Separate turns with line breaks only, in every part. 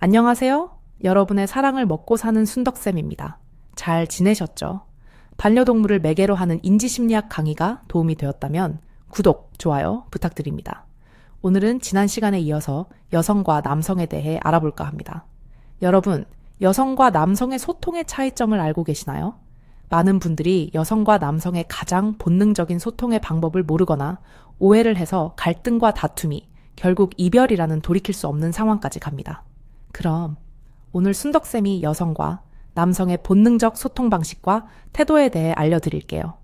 안녕하세요. 여러분의 사랑을 먹고 사는 순덕쌤입니다. 잘 지내셨죠? 반려동물을 매개로 하는 인지심리학 강의가 도움이 되었다면 구독, 좋아요 부탁드립니다. 오늘은 지난 시간에 이어서 여성과 남성에 대해 알아볼까 합니다. 여러분, 여성과 남성의 소통의 차이점을 알고 계시나요? 많은 분들이 여성과 남성의 가장 본능적인 소통의 방법을 모르거나 오해를 해서 갈등과 다툼이 결국 이별이라는 돌이킬 수 없는 상황까지 갑니다. 그럼 오늘 순덕쌤이 여성과 남성의 본능적 소통 방식과 태도에 대해 알려드릴게요.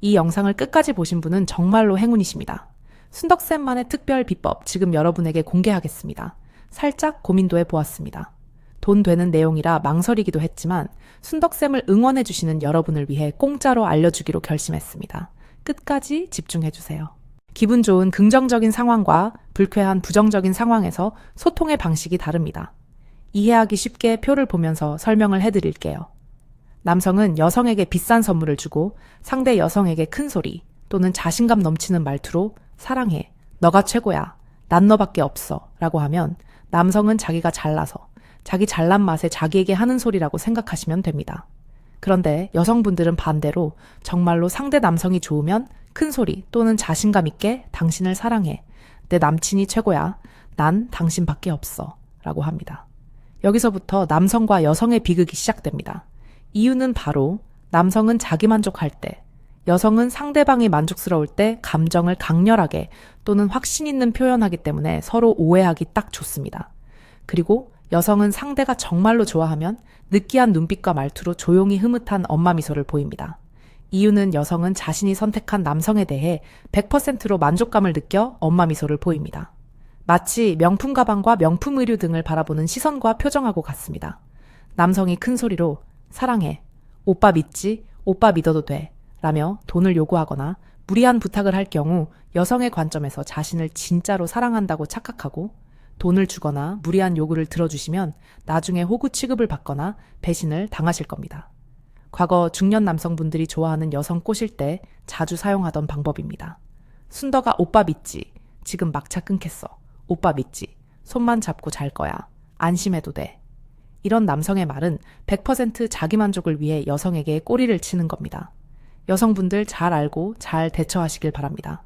이 영상을 끝까지 보신 분은 정말로 행운이십니다. 순덕쌤만의 특별 비법 지금 여러분에게 공개하겠습니다. 살짝 고민도 해보았습니다. 돈 되는 내용이라 망설이기도 했지만 순덕쌤을 응원해주시는 여러분을 위해 공짜로 알려주기로 결심했습니다. 끝까지 집중해주세요. 기분 좋은 긍정적인 상황과 불쾌한 부정적인 상황에서 소통의 방식이 다릅니다. 이해하기 쉽게 표를 보면서 설명을 해드릴게요. 남성은 여성에게 비싼 선물을 주고 상대 여성에게 큰 소리 또는 자신감 넘치는 말투로 사랑해, 너가 최고야, 난 너밖에 없어 라고 하면 남성은 자기가 잘나서 자기 잘난 맛에 자기에게 하는 소리라고 생각하시면 됩니다. 그런데 여성분들은 반대로 정말로 상대 남성이 좋으면 큰 소리 또는 자신감 있게 당신을 사랑해. 내 남친이 최고야. 난 당신밖에 없어. 라고 합니다. 여기서부터 남성과 여성의 비극이 시작됩니다. 이유는 바로 남성은 자기 만족할 때, 여성은 상대방이 만족스러울 때 감정을 강렬하게 또는 확신 있는 표현하기 때문에 서로 오해하기 딱 좋습니다. 그리고 여성은 상대가 정말로 좋아하면 느끼한 눈빛과 말투로 조용히 흐뭇한 엄마 미소를 보입니다. 이유는 여성은 자신이 선택한 남성에 대해 100%로 만족감을 느껴 엄마 미소를 보입니다. 마치 명품 가방과 명품 의류 등을 바라보는 시선과 표정하고 같습니다. 남성이 큰 소리로 사랑해, 오빠 믿지, 오빠 믿어도 돼, 라며 돈을 요구하거나 무리한 부탁을 할 경우 여성의 관점에서 자신을 진짜로 사랑한다고 착각하고 돈을 주거나 무리한 요구를 들어주시면 나중에 호구 취급을 받거나 배신을 당하실 겁니다. 과거 중년 남성분들이 좋아하는 여성 꼬실 때 자주 사용하던 방법입니다. 순덕아 오빠 믿지. 지금 막차 끊겠어. 오빠 믿지. 손만 잡고 잘 거야. 안심해도 돼. 이런 남성의 말은 100% 자기 만족을 위해 여성에게 꼬리를 치는 겁니다. 여성분들 잘 알고 잘 대처하시길 바랍니다.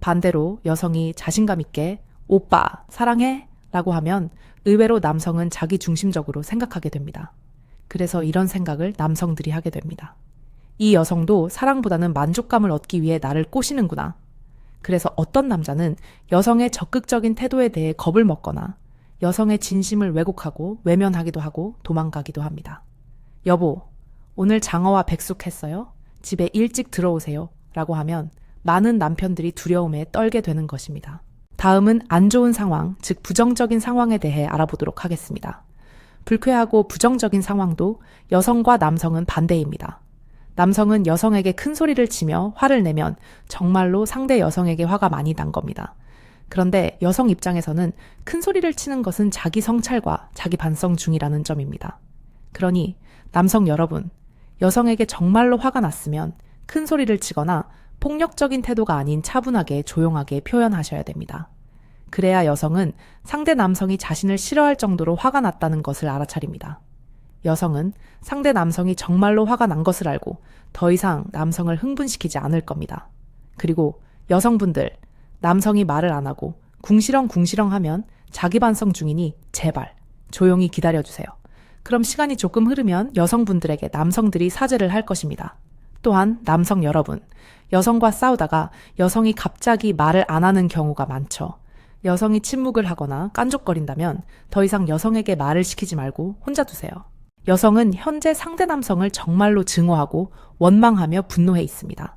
반대로 여성이 자신감 있게 오빠 사랑해 라고 하면 의외로 남성은 자기 중심적으로 생각하게 됩니다. 그래서 이런 생각을 남성들이 하게 됩니다. 이 여성도 사랑보다는 만족감을 얻기 위해 나를 꼬시는구나. 그래서 어떤 남자는 여성의 적극적인 태도에 대해 겁을 먹거나 여성의 진심을 왜곡하고 외면하기도 하고 도망가기도 합니다. 여보, 오늘 장어와 백숙 했어요? 집에 일찍 들어오세요. 라고 하면 많은 남편들이 두려움에 떨게 되는 것입니다. 다음은 안 좋은 상황, 즉 부정적인 상황에 대해 알아보도록 하겠습니다. 불쾌하고 부정적인 상황도 여성과 남성은 반대입니다. 남성은 여성에게 큰 소리를 치며 화를 내면 정말로 상대 여성에게 화가 많이 난 겁니다. 그런데 여성 입장에서는 큰 소리를 치는 것은 자기 성찰과 자기 반성 중이라는 점입니다. 그러니 남성 여러분, 여성에게 정말로 화가 났으면 큰 소리를 치거나 폭력적인 태도가 아닌 차분하게 조용하게 표현하셔야 됩니다. 그래야 여성은 상대 남성이 자신을 싫어할 정도로 화가 났다는 것을 알아차립니다. 여성은 상대 남성이 정말로 화가 난 것을 알고 더 이상 남성을 흥분시키지 않을 겁니다. 그리고 여성분들, 남성이 말을 안 하고 궁시렁 궁시렁 하면 자기 반성 중이니 제발 조용히 기다려주세요. 그럼 시간이 조금 흐르면 여성분들에게 남성들이 사죄를 할 것입니다. 또한 남성 여러분, 여성과 싸우다가 여성이 갑자기 말을 안 하는 경우가 많죠. 여성이 침묵을 하거나 깐족거린다면 더 이상 여성에게 말을 시키지 말고 혼자 두세요. 여성은 현재 상대 남성을 정말로 증오하고 원망하며 분노해 있습니다.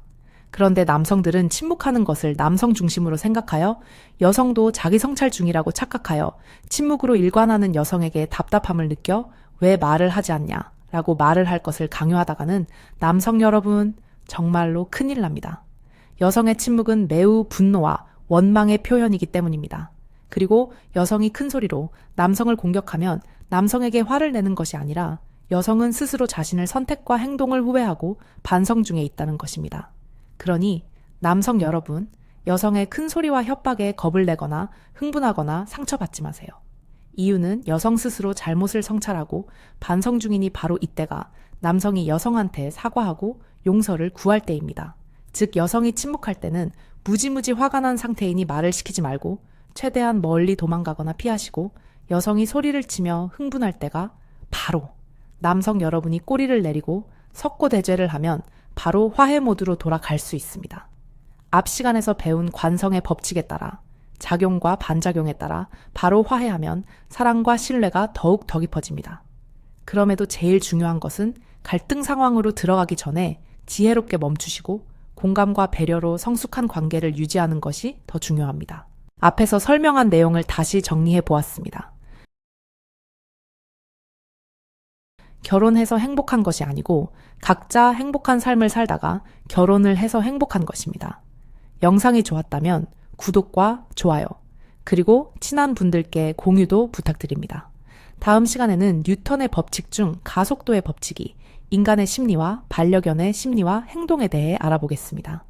그런데 남성들은 침묵하는 것을 남성 중심으로 생각하여 여성도 자기 성찰 중이라고 착각하여 침묵으로 일관하는 여성에게 답답함을 느껴 왜 말을 하지 않냐 라고 말을 할 것을 강요하다가는 남성 여러분 정말로 큰일 납니다. 여성의 침묵은 매우 분노와 원망의 표현이기 때문입니다. 그리고 여성이 큰 소리로 남성을 공격하면 남성에게 화를 내는 것이 아니라 여성은 스스로 자신을 선택과 행동을 후회하고 반성 중에 있다는 것입니다. 그러니 남성 여러분, 여성의 큰 소리와 협박에 겁을 내거나 흥분하거나 상처받지 마세요. 이유는 여성 스스로 잘못을 성찰하고 반성 중이니 바로 이때가 남성이 여성한테 사과하고 용서를 구할 때입니다. 즉, 여성이 침묵할 때는 무지무지 화가 난 상태이니 말을 시키지 말고 최대한 멀리 도망가거나 피하시고 여성이 소리를 치며 흥분할 때가 바로 남성 여러분이 꼬리를 내리고 석고 대죄를 하면 바로 화해 모드로 돌아갈 수 있습니다. 앞 시간에서 배운 관성의 법칙에 따라 작용과 반작용에 따라 바로 화해하면 사랑과 신뢰가 더욱 더 깊어집니다. 그럼에도 제일 중요한 것은 갈등 상황으로 들어가기 전에 지혜롭게 멈추시고 공감과 배려로 성숙한 관계를 유지하는 것이 더 중요합니다. 앞에서 설명한 내용을 다시 정리해 보았습니다. 결혼해서 행복한 것이 아니고 각자 행복한 삶을 살다가 결혼을 해서 행복한 것입니다. 영상이 좋았다면 구독과 좋아요, 그리고 친한 분들께 공유도 부탁드립니다. 다음 시간에는 뉴턴의 법칙 중 가속도의 법칙이 인간의 심리와 반려견의 심리와 행동에 대해 알아보겠습니다.